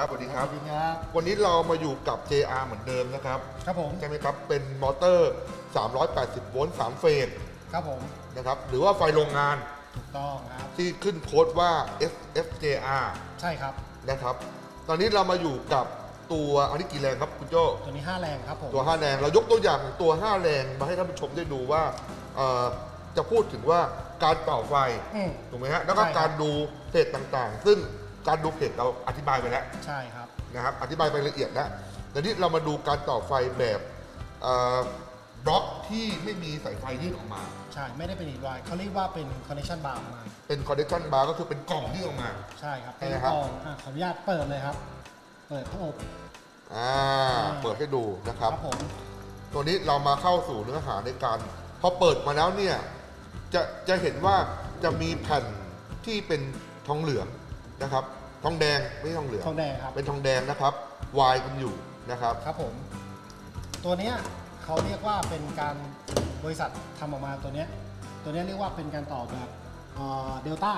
ครับสวัสดีครับ สวัสดีครับ วันนี้เรามาอยู่กับ JR เหมือนเดิมนะครับ ครับผม ใช่ไหมครับ เป็นมอเตอร์ 380 โวลต์ 3 เฟส ครับผม นะครับ หรือว่าไฟโรงงาน ถูกต้องครับ ที่ขึ้นโค้ดว่า SFJR ใช่ครับ นะครับ ตอนนี้เรามาอยู่กับตัวอันนี้กี่แรงครับคุณโจตัวนี้ 5 แรงครับผม ตัว 5 แรง เรายกตัวอย่างของตัว 5 แรงมาให้ท่านผู้ชมได้ดูว่าเอ่อจะพูดถึงว่าการต่อไฟอืมถูกไหมฮะ แล้วก็ใช่ครับการดูเพจต่างๆ ซึ่ง การดูเพจเราอธิบายไปแล้วใช่ครับ นะครับ อธิบายไปละเอียดแล้วแต่นี้เรามาดูการต่อไฟแบบเอ่อบล็อกที่ไม่มีสายไฟยื่นออกมา ใช่ไม่ได้เป็นอีกวายเขาเรียกว่าเป็น connection bar ออกมาเป็น connection bar ก็คือเป็นกล่องยื่นออกมา ใช่ครับใช่เป็นไหมครับกล่องอะขออนุญาตเปิดเลยครับ เปิดพระอบอ่า เปิดให้ดูนะครับ ผมตัวนี้เรามาเข้าสู่เนื้อหาในการพอเปิดมาแล้วเนี่ยจะจะเห็นว่าจะมีแผ่นที่เป็นทองเหลือง นะครับ ทองแดงไม่ใช่ทองเหลืองทองแดงครับเป็นทองแดงนะครับวายกันอยู่นะครับ ครับผม ตัวเนี้ยเขาเรียกว่าเป็นการบริษัททำออกมาตัวเนี้ยตัวเนี้ยเรียกว่าเป็นการต่อแบบเดลต้า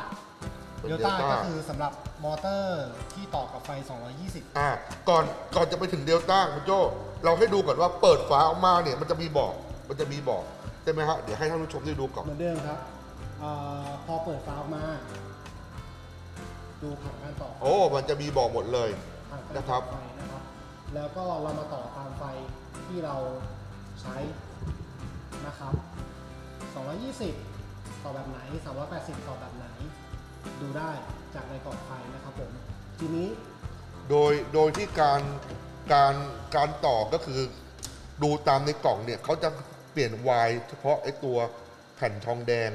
เป็นเดลต้า Delta ก็คือสำหรับมอเตอร์ที่ต่อกับไฟ 220 อ่าก่อนก่อนจะไปถึงเดลต้าคุณโจเราให้ดูก่อนว่าเปิดฝาออกมาเนี่ยมันจะมีบอกมันจะมีบอกใช่ไหมฮะเดี๋ยวให้ท่านผู้ชมได้ดูก่อน เหมือนเดิมครับอาพอเปิดฟาล์วมา ดูผ่านการต่อโอ้ มันจะมีบอกหมดเลยผ่านการนะครัต่อบ ไฟนะครับ แล้วก็เรามาต่อตามไฟที่เราใช้นะครับ 220 ต่อแบบไหน 380 ต่อแบบไหน ดูได้จากในกล่องไฟนะครับผม ทีนี้โดยโดยที่การการการต่อก็คือ ดูตามในกล่องเนี่ยเขาจะเปลี่ยนวายเฉพาะไอ้ตัวแผ่นทองแดง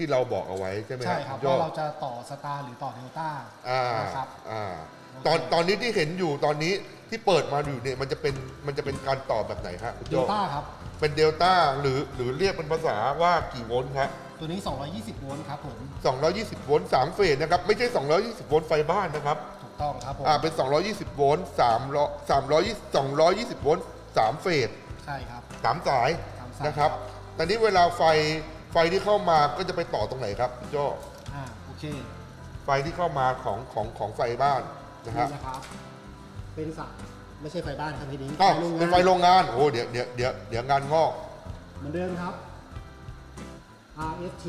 ที่เราบอกเอาไว้ใช่ไหมใช่ครับณโจ้ว่าเราจะต่อสตาร์หรือต่อเดลต้าอ่านะครับ อ่าตอนตอนนี้ที่เห็นอยู่ตอนนี้ที่เปิดมาอยู่เนี่ยมันจะเป็นมันจะเป็นการต่อแบบไหนฮะคุณเดโจ้ลต้าครับ เป็นเดลต้าหรือหรือเรียกเป็นภาษาว่ากี่โวลต์ครับตัวนี้ 220 โวลต์ครับผม 220 โวลต์3เฟสนะครับไม่ใช่ 220 โวลต์ไฟบ้านนะครับ ถูกต้องครับผม อ่าเป็น 220 โวลต์3 320 220 โวลต์3เฟสใช่ครับ 3สายสามสายนะครับ ตอนนี้เวลาไฟ ไฟที่เข้ามาก็จะไปต่อตรงไหนครับคุณโจ้อ่าโอเคไฟที่เข้ามาของของของไฟบ้านนะฮะนี่นะครับ เป็นสายไม่ใช่ไฟบ้านครับพี่ดิ้งอ้าวโรงงาเป็นไฟโรงงานโอ้เดี๋ยวเดี๋ยวเดี๋ยวเดี๋ยวงานงอก เหมือนเดิมครับ RFT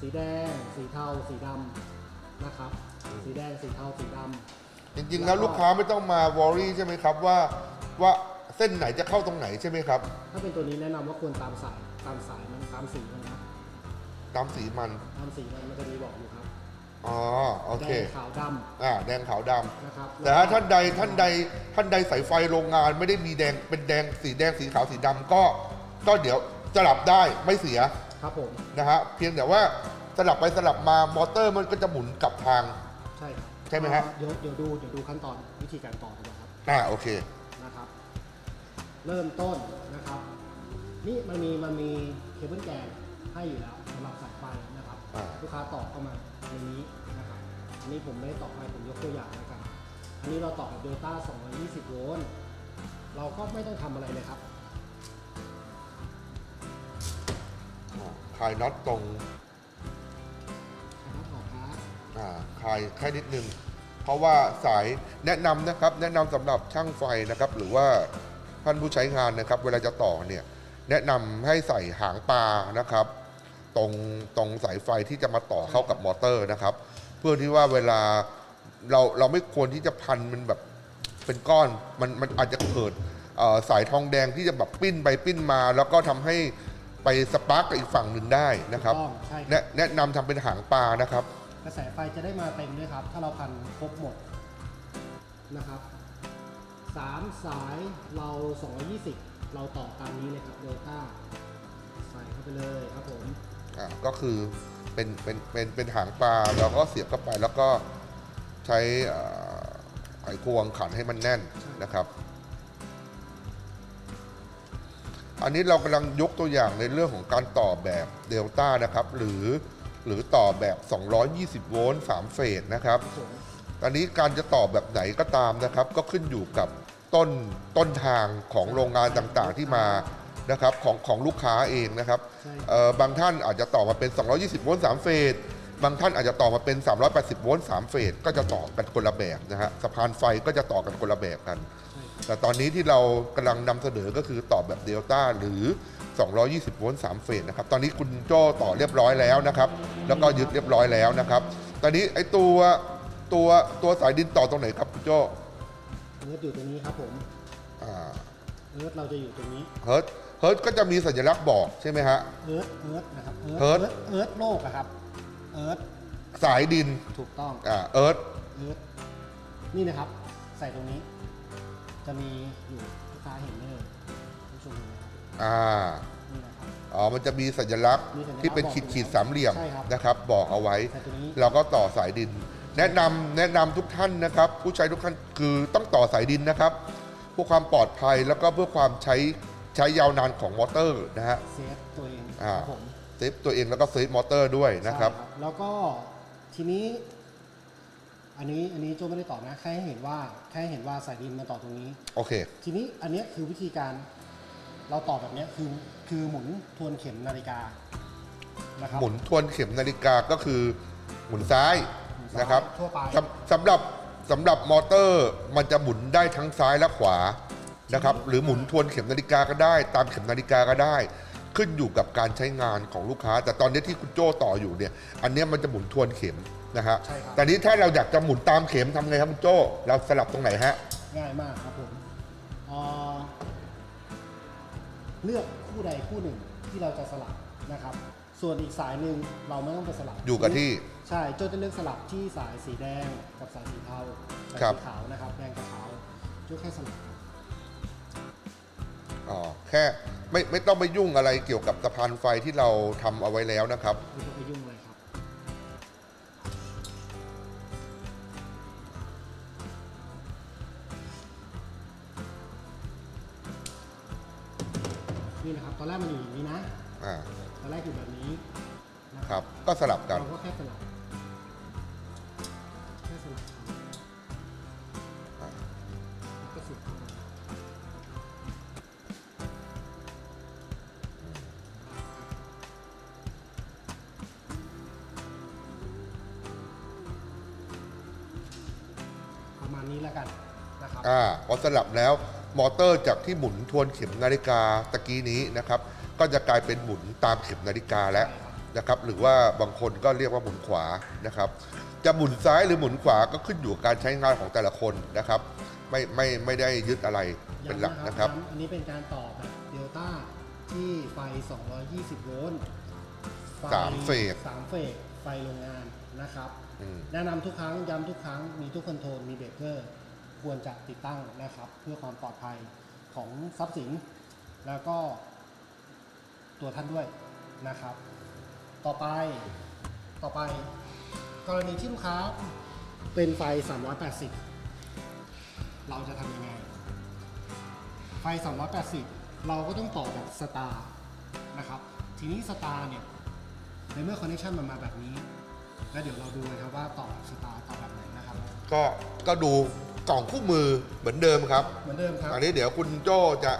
สีแดง สีเทา สีดำนะครับ สีแดง สีเทา สีดจริงๆแล้วลูกค้าไม่ต้องมาวอรี่ใช่ไหมครับว่าว่าเส้นไหนจะเข้าตรงไหนใช่ไหมครับำถ้าเป็นตัวนี้แนะนำว่าควรตามสายตามสายมัน ตามสีมันครับตามสีมัน ตามสีมันมันจะมีบอกอยู่ครับอ๋อ โอแดเคงขาวดอ่า แดงขาวดำำนะครับแต่ถ้าท่านใดท่านใดท่านใดสายไฟโรงงานไม่ได้มีแดงเป็นแดงสีแดงสีขาวสีดำก็ ก็เดี๋ยวสลับได้ไม่เสียครับผมนะฮะเพียงแต่ว่าสลับไปสลับมามอเตอร์มันก็จะหมุนกลับทาง ใช่ครับใช่ไหมฮะ เดี๋ยวเดี๋ยวดูเดี๋ยวดูขั้นตอนวิธีการต่อดีกว่าครับอ่าโอเคนะครับ เริ่มต้นนะครับ นี่มันมีมันมีเคเบิลแกนให้อยู่แล้วสำหรับสายไฟนะครับอ่า ลูกค้าต่อเข้ามาในนี้นะครับอันนี้ผมไม่ได้ต่อไปผมยกตัวอย่างแล้วกันอันนี้เราต่อกับเดลต้า220 โวลต์เราก็ไม่ต้องทำอะไรเลยครับอ่าคลายน็อตตรงนะครับต่อครับอ่าคลายแค่นิดนึง เพราะว่าสายแนะนำนะครับ แนะนำสำหรับช่างไฟนะครับ หรือว่าท่านผู้ใช้งานนะครับ เวลาจะต่อเนี่ย แนะนำให้ใส่หางปลานะครับ ตรงตรงสายไฟที่จะมาต่อเข้ากับมอเตอร์นะครับ เพื่อที่ว่าเวลาเราเราไม่ควรที่จะพันมันแบบเป็นก้อนมันมันอาจจะเกิดเอ่อสายทองแดงที่จะแบบปิ้นไปปิ้นมา แล้วก็ทำให้ไปสปาร์กกับอีกฝั่งหนึ่งได้นะครับถูกต้องใช่ครับ แนะแนะนำทำเป็นหางปลานะครับ กระแสไฟจะได้มาเต็มด้วยครับ ถ้าเราพันครบหมดนะครับสามสายเรา 220 เราต่อตามนี้เลยครับเดลต้าใส่เข้าไปเลยครับผมอ่าก็คือเป็นเป็นเป็นเป็นหางปลาเราก็เสียบเข้าไปแล้วก็ใช้อ่าไขควงขันให้มันแน่นนะครับ อันนี้เรากำลังยกตัวอย่างในเรื่องของการต่อแบบเดลต้านะครับ หรือหรือต่อแบบ 220 โวลต์3เฟสนะครับครับผมตอนนี้การจะต่อแบบไหนก็ตามนะครับ ก็ขึ้นอยู่กับ ต้นต้นทางของโรงงานต่างๆที่มานะครับของของลูกค้าเองนะครับใช่เอ่อบางท่านอาจจะต่อมาเป็น 220 โวลต์ 3 เฟส บางท่านอาจจะต่อมาเป็น 380 โวลต์ 3 เฟส ก็จะต่อกันคนละแบบนะฮะสะพานไฟก็จะต่อกันคนละแบบกันใช่ครับแต่ตอนนี้ที่เรากำลังนำเสนอก็คือต่อแบบเดลต้าหรือ 220 โวลต์ 3 เฟสนะครับ ตอนนี้คุณโจ้ต่อเรียบร้อยแล้วนะครับ แล้วก็ยึดเรียบร้อยแล้วนะครับ ตอนนี้ไอ้ตัวตัวตัวสายดินต่อตรงไหนครับคุณโจ้ เอิร์ธอยู่ตรงนี้ครับผมอ่าเอิร์ธเราจะอยู่ตรงนี้เฮิร์ตเฮิร์ตก็จะมีสัญลักษณ์บอกใช่ไหมฮะ เอิร์ธเอิร์ธนะครับเอิร์ธเอิร์ธโลกอะครับเอิร์ธสายดินถูกต้องอ่าเอิร์ธเอิร์ธนี่นะครับ ใส่ตรงนี้ จะมีอยู่ลูกค้าเห็นไหมเอ่ยผู้ชมดูนะครับอ่านี่นะครับ อ๋อมันจะมีสัญลักษณ์มีสัญลักษณ์ที่เป็นบอกขีดอยู่ขีดสามเหลี่ยมใช่ครับ นะครับ บอกเอาไว้ ใส่ตัวนี้ เราก็ต่อสายดิน แนะนำแนะนำทุกท่านนะครับ ผู้ใช้ทุกท่านคือต้องต่อสายดินนะครับเพื่อความปลอดภัยแล้วก็เพื่อความใช้ใช้ยาวนานของมอเตอร์นะฮะ เซฟตัวเองคอ่า รับผมเซฟตัวเองแล้วก็เซฟมอเตอร์ด้วยนะครับ ใช่แล้วก็ทีนี้ อันนี้อันนี้โจไม่ได้ต่อนะ แค่ให้เห็นว่าแค่ให้เห็นว่าสายดินมาต่อตรงนี้ โอเค ทีนี้อันเนี้ยคือวิธีการเราต่อแบบเนี้ยคือคือหมุนทวนเข็มนาฬิกานะครับหมุนทวนเข็มนาฬิกาก็คือหมุนซ้ายหมุ นซ้ายนะครับทั่วไป สำสำหรับสำหรับมอเตอร์มันจะหมุนได้ทั้งซ้ายและขวานะครับหรือหมุนทวนเข็มนาฬิกาก็ได้ ตามเข็มนาฬิกาก็ได้ ขึ้นอยู่กับการใช้งานของลูกค้า แต่ตอนนี้ที่คุณโจ้ต่ออยู่เนี่ยอันเนี้ยมันจะหมุนทวนเข็มนะฮะใช่ครับ แต่นี้ถ้าเราอยากจะหมุนตามเข็มทำไงครับคุณโจ้เราสลับตรงไหนฮะ ง่ายมากครับผมเอ่อเลือกคู่ใดคู่หนึ่งที่เราจะสลับนะครับ ส่วนอีกสายหนึ่งเราไม่ต้องไปสลับอยู่กับที่ ใช่โจจะเลือกสลับที่สายสีแดงกับสายสีเทาสายครับ สีขาวนะครับ แดงกับขาวโจแค่สลับครับอ๋อแค่ไม่ไม่ต้องไปยุ่งอะไรเกี่ยวกับสะพานไฟที่เราทำเอาไว้แล้วนะครับ ไม่ต้องไปยุ่งเลยครับ นี่นะครับตอนแรกมันอยู่อย่างนี้นะอ่า ตอนแรกอยู่แบบนี้นะครับ ก็สลับกัน เราก็แค่สลับ ลับแล้วมอเตอร์จากที่หมุนทวนเข็มนาฬิกาตะกี้นี้นะครับ ก็จะกลายเป็นหมุนตามเข็มนาฬิกาแล้วนะครับ หรือว่าบางคนก็เรียกว่าหมุนขวานะครับ จะหมุนซ้ายหรือหมุนขวาก็ขึ้นอยู่กับการใช้งานของแต่ละคนนะครับ ไม่ไม่ไม่ได้ยึดอะไรเป็นหลักนะครับย้ำอันนี้เป็นการต่อแบบเดลต้าที่ไฟ 220 โวลต์ไฟสามเฟส สามเฟสไฟโรงงานนะครับ อืม แนะนำทุกครั้งย้ำทุกครั้งมีทุกคอนโทรลมีเบรกเกอร์ ควรจะติดตั้งนะครับ เพื่อความปลอดภัยของทรัพย์สิน แล้วก็ตัวท่านด้วยนะครับ ต่อไปต่อไป กรณีที่ลูกค้าเป็นไฟ 380 เราจะทำยังไง ไฟ280 เราก็ต้องต่อแบบสตาร์นะครับ ทีนี้สตาร์เนี่ยในเมื่อคอนเนคชันมันมาแบบนี้ แล้วเดี๋ยวเราดูเลยครับว่าต่อแบบสตาร์ต่อแบบไหนนะครับ ก็ก็ดู กล่องคู่มือเหมือนเดิมครับเหมือนเดิมครับ อันนี้เดี๋ยวคุณโจ้จะ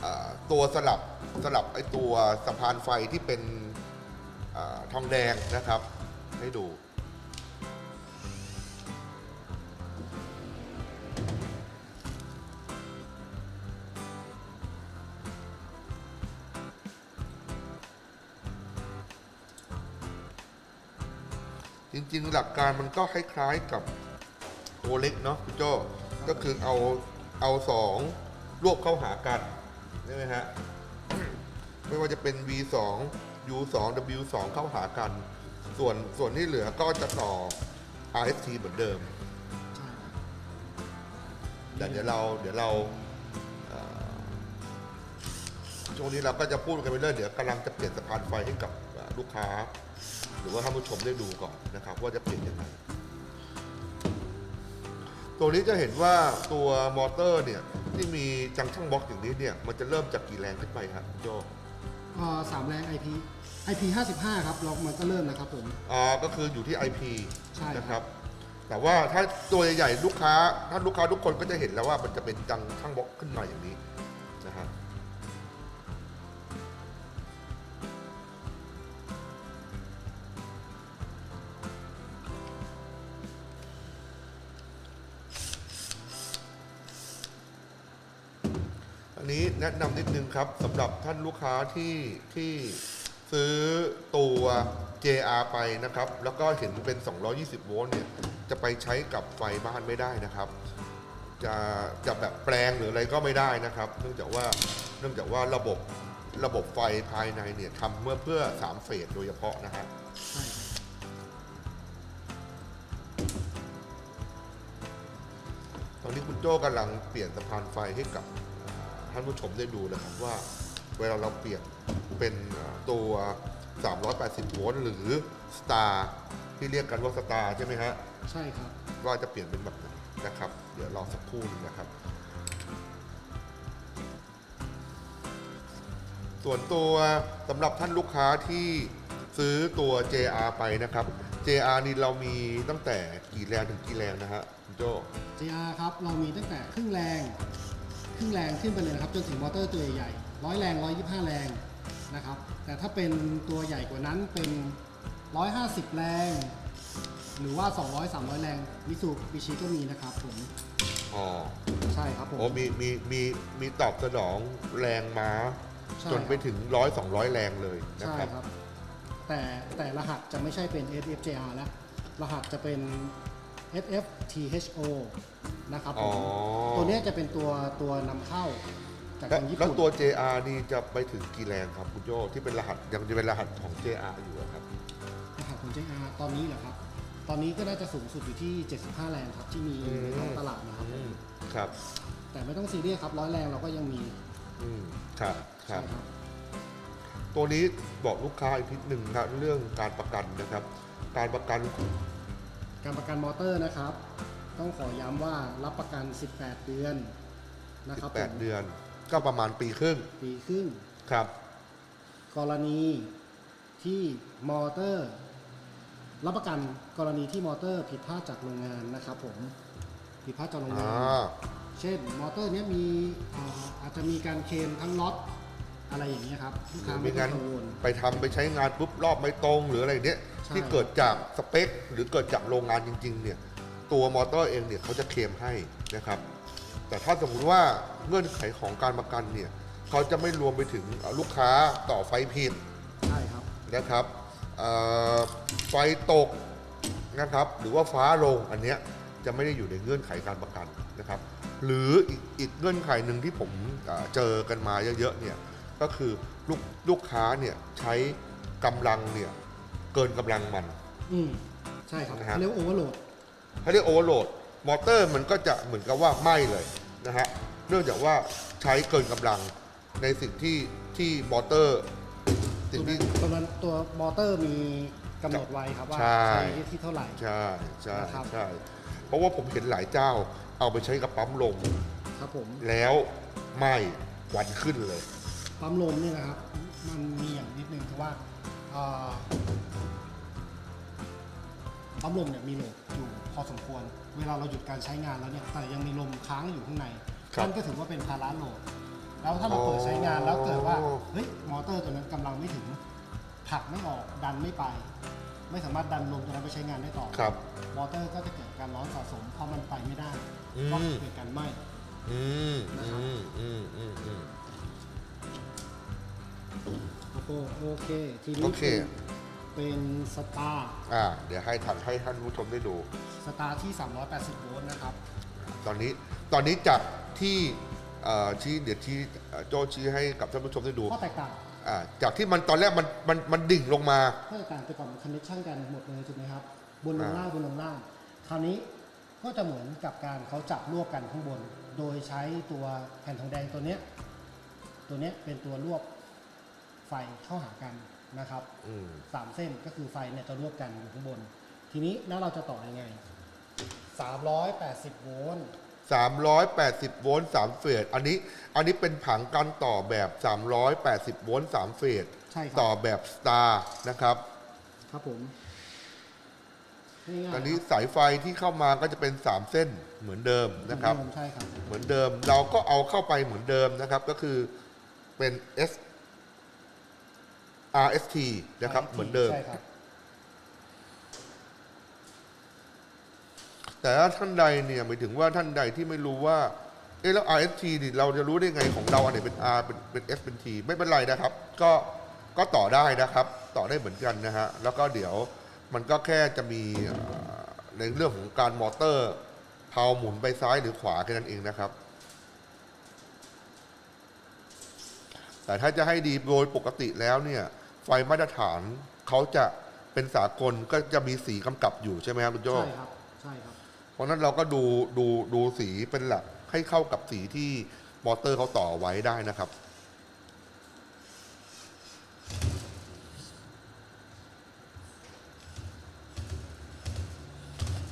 เอ่อตัวสลับสลับไอตัวสะพานไฟที่เป็นอาทองแดงนะครับ ให้ดู จริงๆ หลักการมันก็คล้ายๆกับ ตัวเล็กเนาะคุณโจ้ก็คือเอาเอาสองรวบเข้าหากันใช่ไหมฮะ ไม่ว่าจะเป็น V2 U2 W2 เข้าหากัน ส่วนส่วนที่เหลือก็จะต่อ RST เหมือนเดิมใช่ครับแต่เดี๋ยวเราเดี๋ยวเราเอ่อช่วงนี้เราก็จะพูดกันไปเรื่อยเดี๋ยวกำลังจะเปลี่ยนสะพานไฟให้กับเอ่อลูกค้า หรือว่าท่านผู้ชมได้ดูก่อนนะครับ ว่าจะเปลี่ยนยังไง ตัวนี้จะเห็นว่าตัวมอเตอร์เนี่ยที่มีจังชั่งบล็อกอย่างนี้เนี่ยมันจะเริ่มจากกี่แรงขึ้นไปครับคุณโจเอ่อสามแรง IP IP 55 ครับเรามันก็เริ่มนะครับผม อ่าก็คืออยู่ที่ IP ใช่ครับ นะครับ แต่ว่าถ้าตัวใหญ่ๆลูกค้าถ้าลูกค้าทุกคนก็จะเห็นแล้วว่ามันจะเป็นจังชั่งบล็อกขึ้นมาอย่างนี้ นี้แนะนำนิดนึงครับสำหรับท่านลูกค้าที่ที่ซื้อตัว JR ไปนะครับ แล้วก็เห็นเป็น 220 โวลต์เนี่ยจะไปใช้กับไฟบ้านไม่ได้นะครับ จะจะแบบแปลงหรืออะไรก็ไม่ได้นะครับ เนื่องจากว่าเนื่องจากว่าระบบระบบไฟภายในเนี่ยทำเมื่อเพื่อ 3 เฟสโดยเฉพาะนะฮะใช่ครับตอนนี้คุณโจ้กำลังเปลี่ยนสะพานไฟให้กับ ท่านผู้ชมได้ดูนะครับว่าเวลาเราเปลี่ยนเป็นตัว 380 โวลต์หรือ Star ที่เรียกกันว่า Star ใช่ไหมฮะใช่ครับ ว่าจะเปลี่ยนเป็นแบบไหนนะครับ เดี๋ยวรอสักครู่หนึงนะครับ ส่วนตัวสำหรับท่านลูกค้าที่ซื้อตัว JR ไปนะครับ JR นี่เรามีตั้งแต่กี่แรงถึงกี่แรงนะฮะคุณโจ้ JR ครับ เรามีตั้งแต่ครึ่งแรง ครึ่งแรงขึ้นไปเลยนะครับจนถึงมอเตอร์ตัวใหญ่ๆร้อยแรง125แรงนะครับ แต่ถ้าเป็นตัวใหญ่กว่านั้นเป็น150แรง หรือว่า200 300แรงมิสูบิชิก็มีนะครับผมอ๋อใช่ครับผมโอ้มีมีมีมีตอบสนองแรงม้า ใช่จนไปถึงร้อยสองร้อยแรงเลยนะใช่ครับ ครับ แต่แต่รหัสจะไม่ใช่เป็น SFJR แล้ว รหัสจะเป็น SFTHO นะครับผอ๋อมตัวเนี้ยจะเป็นตัวตัวนำเข้าจากแล้วทางญี่แล้วปุ่น ตัว JR นี่จะไปถึงกี่แรงครับคุณโจที่เป็นรหัสยังจะเป็นรหัสของ JR อยู่อะครับ รหัสของ JR ตอนนี้เหรอครับ ตอนนี้ก็น่าจะสูงสุดอยู่ที่ 75 แรงครับ ที่มีอืม ในท้องตลาดนะครับ อืมครับแต่ไม่ต้องซีเรียสครับร้อยแรงเราก็ยังมีอืมครับคใช่รับครับตัวนี้บอกลูกค้าอีกนิดหนึ่งครับเรื่องการประกันนะครับ การประกัน การประกันมอเตอร์นะครับ ต้องขอย้ำว่ารับประกัน 18 เดือนนะครับผม8เดือนก็ประมาณปีครึ่งปีครึ่ง ครับ กรณีที่มอเตอร์ รับประกันกรณีที่มอเตอร์ผิดพลาดจากโรงงานนะครับผมผิดพลาดจากโรงงาอ่นาเช่น มอเตอร์เนี้ยมีอ่าอาจจะมีการเคลมทั้งล็อต อะไรอย่างเงี้ยครับลูกค้าไม่ไม่ต้องั้งนกังวล ไปทำไปใช้งานปุ๊บรอบไม่ตรงหรืออะไรเนี้ยใช่ ที่เกิดจากสเปค หรือเกิดจากโรงงานจริง ๆ เนี่ย ตัวมอเตอร์เองเนี่ยเขาจะเคลมให้นะครับ แต่ถ้าสมมติว่าเงื่อนไขของการประกันเนี่ยเขาจะไม่รวมไปถึงลูกค้าต่อไฟผิด ใช่ครับ นะครับเอ่อไฟตกนะครับ หรือว่าฟ้าลงอันเนี้ยจะไม่ได้อยู่ในเงื่อนไขการประกันนะครับ หรืออีกอีกเงื่อนไขหนึ่งที่ผมเอ่อเจอกันมาเยอะๆเนี่ย ก็คือลูกลูกค้าเนี่ยใช้กำลังเนี่ยเกินกำลังมัน อืมใช่ครับนะฮะ เขาเรียกโอเวอร์โหลด เขาเรียกโอเวอร์โหลดมอเตอร์มันก็จะเหมือนกับว่าไหม้เลยนะฮะเนื่องจากว่าใช้เกินกำลังในสิ่งที่ที่มอเตอร์สิ่งที่ ตัวนั้นตัวมอเตอร์มีกำหนดไว้ครับว่าใช่ใช้ที่เท่าไหร่ ใช่ใช่นะครับ ใช่เพราะว่าผมเห็นหลายเจ้าเอาไปใช้กับปั๊มลม ครับผม แล้วไหม้ควันขึ้นเลย ปั๊มลมเนี่ยนะครับ มันมีอย่างนิดนึงคือว่าอ่าปั๊มลมเนี่ยมีโหลดอยู่พอสมควร เวลาเราหยุดการใช้งานแล้วเนี่ยแต่ยังมีลมค้างอยู่ข้างในครับนั่นก็ถือว่าเป็นภาระโหลด แล้วถ้าเราเปิดใช้งานแล้วเกิดว่าอ๋อ เฮ้ยมอเตอร์ตัวนั้นกำลังไม่ถึงผลักไม่ออกดันไม่ไป ไม่สามารถดันลมตัวนั้นไปใช้งานได้ต่อ ครับ มอเตอร์ก็จะเกิดการร้อนสะสมพอมันไปไม่ได้อืม ก็เกิดการไหม้ อืมนะครับอืมอืมอืมอืม โอ้โหโอเคทีนี้โอเค เป็นสตาร์อ่า เดี๋ยวให้ทันให้ท่านผู้ชมได้ดู สตาร์ที่ 380 โวลต์นะครับ ตอนนี้ตอนนี้จากที่เอ่อชี้เดี๋ยวชี้เอ่อโจชี้ให้กับท่านผู้ชมได้ดูข้อแตกต่างอ่าจากที่มันตอนแรกมันมันมันดิ่งลงมา ข้อแตกต่างแต่ก่อนมันคอนเนคชันกันหมดเลยถูกไหมครับ บนลงอ่าล่างบนลงล่างคราวนี้ก็จะเหมือนกับการเขาจับรวบกันข้างบน โดยใช้ตัวแผ่นทองแดงตัวเนี้ยตัวเนี้ยเป็นตัวรวบ ไฟเข้าหากันนะครับอืม สามเส้นก็คือไฟเนี่ยจะรวบกันอยู่ข้างบน ทีนี้แล้วเราจะต่อยังไง 380 โวลต์ 380 โวลต์3เฟส อันนี้ อันนี้เป็นผังการต่อแบบ 380 โวลต์3เฟส ใช่ครัต่อแบบสตาร์นะครับ ครับผมง่ายๆตอนนี้ครับสายไฟที่เข้ามาก็จะเป็น 3 เส้นเหมือนเดิมนะครับ เหมือเดิมใช่ครับ เหมือนเดิม เราก็เอาเข้าไปเหมือนเดิมนะครับ ก็คือเป็น S RST นะครับ เหมือนเดิม ใช่ครับ แต่ถ้าท่านใดเนี่ยหมายถึงว่าท่านใดที่ไม่รู้ว่า เอะแล้ว RST นี่เราจะรู้ได้ไงของเราอันไหนเป็น R เป็นเป็น S เป็น T ไม่เป็นไรนะครับ ก็ก็ต่อได้นะครับ ต่อได้เหมือนกันนะฮะ แล้วก็เดี๋ยวมันก็แค่จะมีเอ่อในเรื่องของการมอเตอร์เพาหมุนไปซ้ายหรือขวาแค่นั้นเองนะครับ แต่ถ้าจะให้ดีโดยปกติแล้วเนี่ย ไฟมาตรฐานเขาจะเป็นสากลก็จะมีสีกำกับอยู่ใช่ไหมครับคุณโจ้ใช่ครับใช่ครับ เพราะฉะนั้นเราก็ดูดูดูสีเป็นหลักให้เข้ากับสีที่มอเตอร์เขาต่อไว้ได้นะครับ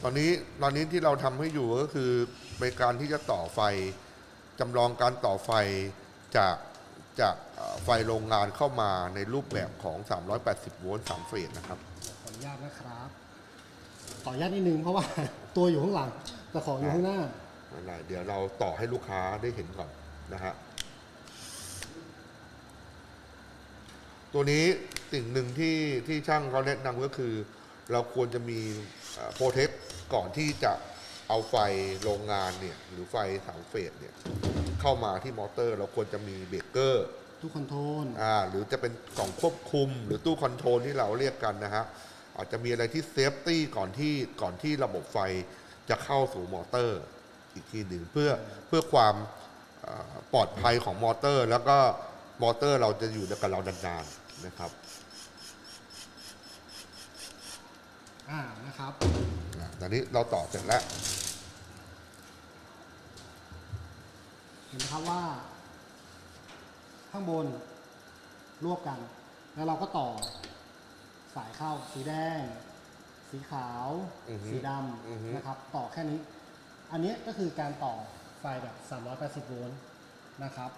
ตอนนี้ตอนนี้ที่เราทำให้อยู่ก็คือเป็นการที่จะต่อไฟจำลองการต่อไฟจาก จากเอ่อไฟโรงงานเข้ามาในรูปแบบของ 380 โวลต์3เฟสนะครับ ขออนุญาตนะครับ ขออนุญาตนิดนึงเพราะว่า ตัวอยู่ข้างหลัง แต่ของอยู่ข้างหน้าไม่เป็นไรเดี๋ยวเราต่อให้ลูกค้าได้เห็นก่อนนะฮะ ตัวนี้สิ่งหนึ่งที่ที่ช่างเขาแนะนำก็คือ เราควรจะมีโปรเทคก่อนที่จะเอาไฟโรงงานเนี่ย หรือไฟสามเฟสเนี่ย เข้ามาที่มอเตอร์ เราควรจะมีเบรกเกอร์ตู้คอนโทรลอ่าหรือจะเป็นกล่องควบคุม หรือตู้คอนโทรลที่เราเรียกกันนะฮะอาจจะมีอะไรที่เซฟตี้ก่อนที่ก่อนที่ระบบไฟจะเข้าสู่มอเตอร์ อีกทีหนึ่งเพื่อเพื่อความอ่าปลอดภัยของมอเตอร์ แล้วก็มอเตอร์เราจะอยู่กับเรานานๆนะครับอ่านะครับอะตอนนี้เราต่อเสร็จแล้ว ห็นไหมครับว่า ข้างบนรวบกัน แล้วเราก็ต่อสายเข้าสีแดง สีขาว อือฮึสีดอือฮึำนะครับ ต่อแค่นี้ อันนี้ก็คือการต่อไฟแบบ 380 โวลต์นะครับ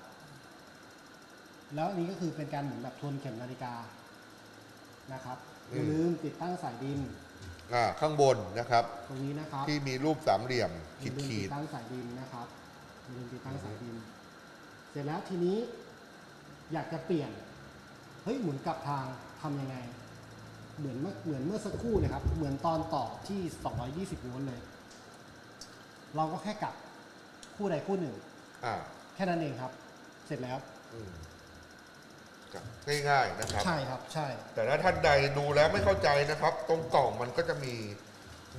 แล้วอันนี้ก็คือเป็นการหมุนแบบทวนเข็มนาฬิกานะครับอย่าลืมติดตั้งสายดินอ่าข้างบนนะครับ ตรงนี้นะครับที่มีรูปสามเหลี่ยมอขีย่าดลืมขีติดดตั้งสายดินนะครับ อย่าลืมติดตั้งสายดิน เสร็จแล้วทีนี้อยากจะเปลี่ยน เฮ้ยหมุนกลับทางทำยังไง เหมือนเมื่อเหมือนเมื่อสักครู่เลยครับ เหมือนตอนต่อที่ 220โวลต์เลย เราก็แค่กลับคู่ใดคู่หนึ่ง อ่าแค่นั้นเองครับ เสร็จแล้ว อืมครับง่ายๆนะครับ ใช่ครับ ใช่ แต่ถ้าท่านใดดูแล้วไม่เข้าใจนะครับ ตรงกล่องมันก็จะมี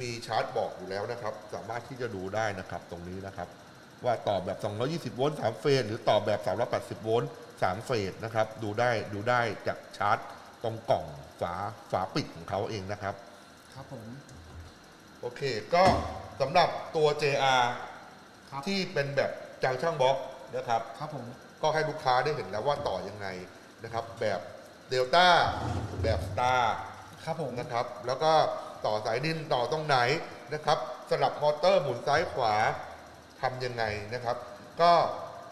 มีชาร์ตบอกอยู่แล้วนะครับ สามารถที่จะดูได้นะครับ ตรงนี้นะครับ ว่าต่อแบบ 220 โวลต์ 3 เฟส หรือต่อแบบ 380 โวลต์ 3 เฟสนะครับ ดูได้ดูได้จากชาร์ตตรงกล่องฝาฝาปิดของเขาเองนะครับ ครับผม โอเค ก็สำหรับตัว JR ครับ ที่เป็นแบบจางช่างบล็อกนะครับ ครับผม ก็ให้ลูกค้าได้เห็นแล้วว่าต่อยังไงนะครับ แบบเดลต้าแบบสตาร์ ครับผม นะครับแล้วก็ต่อสายดินต่อตรงไหนนะครับ สลับมอเตอร์หมุนซ้ายขวา ทำยังไงนะครับ ก็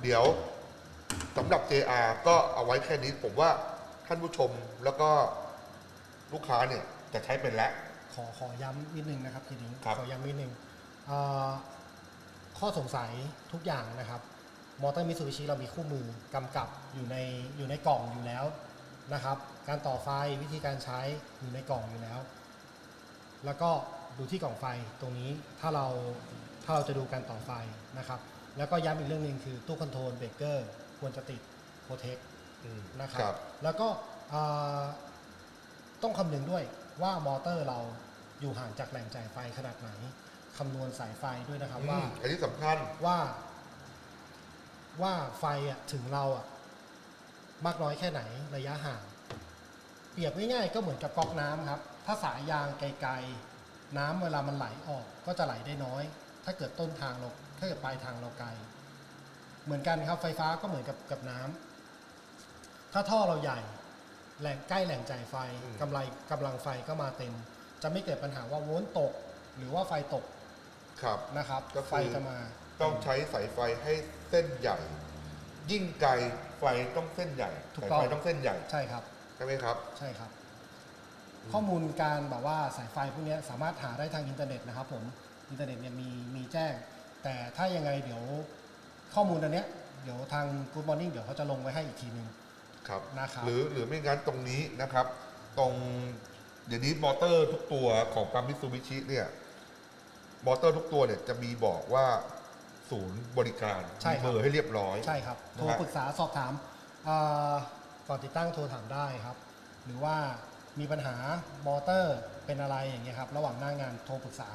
เดี๋ยวสำหรับ JR ก็เอาไว้แค่นี้ผมว่าท่านผู้ชมแล้วก็ลูกค้าเนี่ยจะใช้เป็นแล้ว ขอขอย้ำนิดนึงนะครับทีนี้ครับ ขอย้ำนิดนึงเอ่อข้อสงสัยทุกอย่างนะครับ มอเตอร์มิ t ูบิชิเรามีคู่มือกำกับอยู่ในอยู่ในกล่องอยู่แล้วนะครับ การต่อไฟวิธีการใช้อยู่ในกล่องอยู่แล้ว แล้วก็ดูที่กล่องไฟตรงนี้ถ้าเรา ถ้าเราจะดูการต่อไฟนะครับ แล้วก็ย้ำอีกเรื่องหนึ่งคือตู้คอนโทรลเบรกเกอร์ควรจะติดโปรเทคนะครับครับแล้วก็เอ่อต้องคำนึงด้วยว่ามอเตอร์เราอยู่ห่างจากแหล่งจ่ายไฟขนาดไหนคำนวณสายไฟด้วยนะครับอืว่ามอันนี้สำคัญ ว่าว่าไฟอะถึงเราอะมากน้อยแค่ไหนระยะห่าง เปรียบง่ายๆก็เหมือนกับก๊อกน้ำครับ ถ้าสายยางไกลๆ น้ำเวลามันไหลออกก็จะไหลได้น้อย ถ้าเกิดต้นทางเราถ้าเกิดปลายทางเราไกล เหมือนกันครับไฟฟ้าก็เหมือนกับกับน้ำถ้าท่อเราใหญ่แหล่งใกล้แหล่งจ่ายไฟอืมกำไรกำลังไฟก็มาเต็ม จะไม่เกิดปัญหาว่าโวลต์ตก หรือว่าไฟตกครับนะครับก็คือไฟจะมา ต้องใช้สายไฟให้เส้นใหญ่ ยิ่งไกลไฟต้องเส้นใหญ่ถูกสายต้องไฟต้องเส้นใหญ่ใช่ครับใช่ไหมครับ ใช่ครับ ข้อมูลการแบบว่าสายไฟพวกเนี้ยสามารถหาได้ทางอินเทอร์เน็ตนะครับผม อินเทอร์เน็ตเนี่ยมีมีแจ้ง แต่ถ้ายังไงเดี๋ยวข้อมูลอันเนี้ยเดี๋ยวทาง Good Morning เดี๋ยวเขาจะลงไว้ให้อีกทีนึงครับนะครับ หรือหรือไม่งั้นตรงนี้นะครับ ตรงเดี๋ยวนี้มอเตอร์ทุกตัวของปั๊มมิตซูบิชิเนี่ยมอเตอร์ทุกตัวเนี่ยจะมีบอกว่าศูนย์บริการใช่ครับมีเบอร์ให้เรียบร้อย ใช่ครับ นะโทรฮะปรึกษาสอบถามเอ่อก่อนติดตั้งโทรถามได้ครับ หรือว่ามีปัญหามอเตอร์เป็นอะไรอย่างเงี้ยครับ ระหว่างหน้างานโทรปรึกษา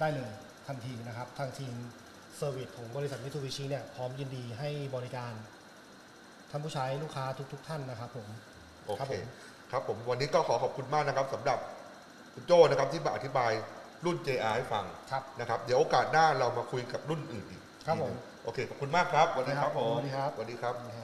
ได้เลยทันทีนะครับ ทางทีมเซอร์วิสของบริษัทมิ t ูบิชิเนี่ยพร้อมยินดีให้บริการท่านผู้ใช้ลูกค้าทุก ๆ ท่านนะครับผมโอครับเคผม ครับผมวันนี้ก็ขอขอบคุณมากนะครับสำหรับคุณโจนะครับที่มาอธิบายรุ่น JR ให้ฟังครับ นะครับ เดี๋ยวโอกาสหน้าเรามาคุยกับรุ่นอื่นอีกครับผมโอเคขอบคุณมากครับสวัสดีครับผมสวัสดีครับ สวัสดีครับ นะฮะ